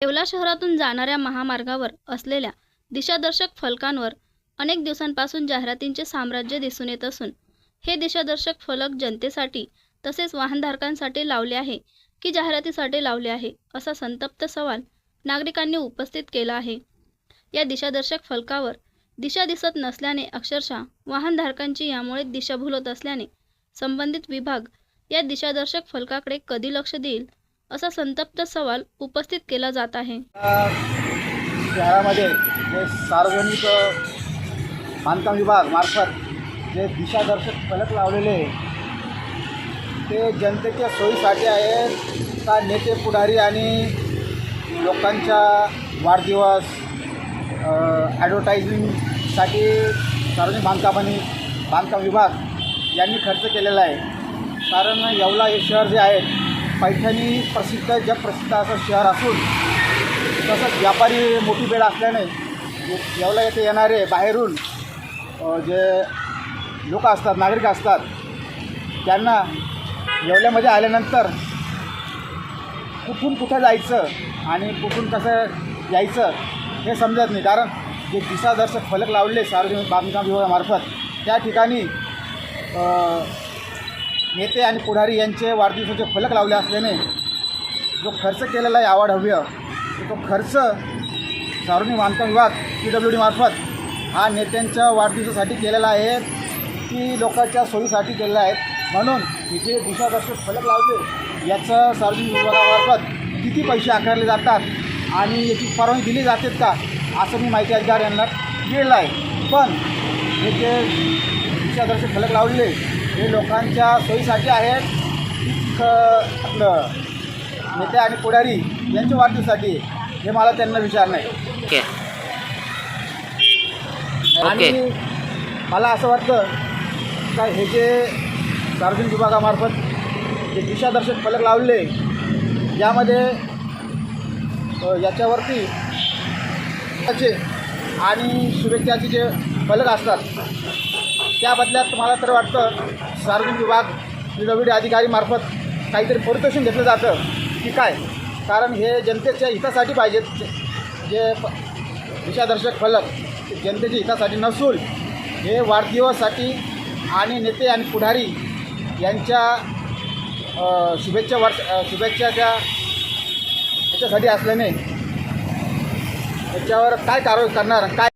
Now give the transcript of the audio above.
येवला शहरातून जाणाऱ्या महामार्गावर असलेल्या दिशादर्शक फलकांवर अनेक दिवसांपासून जाहिरातींचे साम्राज्य दिसून येत असून हे दिशादर्शक फलक जनतेसाठी तसेच वाहनधारकांसाठी लावले आहे की जाहिरातीसाठी लावले आहे असा संतप्त सवाल नागरिकांनी उपस्थित केला आहे. या दिशादर्शक फलकावर दिशा दिसत नसल्याने अक्षरशः वाहनधारकांची यामुळे दिशाभूल होत असल्याने संबंधित विभाग या दिशादर्शक फलकाकडे कधी लक्ष देईल असा संतप्त सवाल उपस्थित केला जात आहे. शहरामध्ये जे सार्वजनिक बांधकाम विभाग मार्फत जे दिशादर्शक फलक लावलेले आहे, ते जनतेच्या सोयीसाठी आहेत का नेते पुढारी आणि लोकांच्या वाढदिवस ॲडव्हर्टायझिंगसाठी सार्वजनिक बांधकामाने बांधकाम विभाग यांनी खर्च केलेला आहे? कारण येवला हे शहर जे आहे पैठणी प्रसिद्ध जगप्रसिद्ध असं शहर असून तसंच व्यापारी मोठी बेड असल्याने येवला येथे येणारे बाहेरून जे लोक असतात नागरिक असतात त्यांना येवल्यामध्ये आल्यानंतर कुठून कुठं जायचं आणि कुठून कसं यायचं हे समजत नाही. कारण जे दिशादर्शक फलक लावलेले सार्वजनिक बांधकाम विभागामार्फत त्या ठिकाणी नेते आणि पुढारी यांचे वाढदिवसाचे फलक लावले असल्याने जो खर्च केलेला आहे आवड हव्य तो खर्च सार्वजनिक बांधकाम विभाग पी डब्ल्यू डी मार्फत हा नेत्यांच्या वाढदिवसासाठी केलेला आहे. की लोकांच्या सोयीसाठी केलेला आहे. म्हणून हे जे दिशादर्शक फलक लावले. याचं सार्वजनिक विभागामार्फत किती पैसे आकारले जातात आणि याची परवानगी दिली जाते का असं मी माहिती अधिकार यांना दिलेलं आहे. पण हे जे दिशादर्शक फलक लावले हे लोकांच्या सोयीसाठी आहेत. आपलं नेते आणि पुढारी यांच्या वाढदिवसासाठी आहे. हे मला त्यांना विचारणं आहे. ओके. आणि मला असं वाटतं का हे जे सार्वजनिक विभागामार्फत जे दिशादर्शक फलक लावले यामध्ये याच्यावरती आणि शुभेच्छाचे जे फलक असतात त्या बदल्यात तुम्हाला तर वाटतं सार्वजनिक विभाग पी अधिकारीमार्फत काहीतरी परितोषण घेतलं जातं की काय? कारण हे जनतेच्या हितासाठी पाहिजेत. जे- प- दिशादर्शक फलक जनतेच्या हितासाठी नसून हे वाढदिवससाठी आणि नेते आणि पुढारी यांच्या शुभेच्छा वर्ष शुभेच्छा शुभेच्छाच्या याच्यासाठी असल्याने त्याच्यावर काय कारवाई करणार काय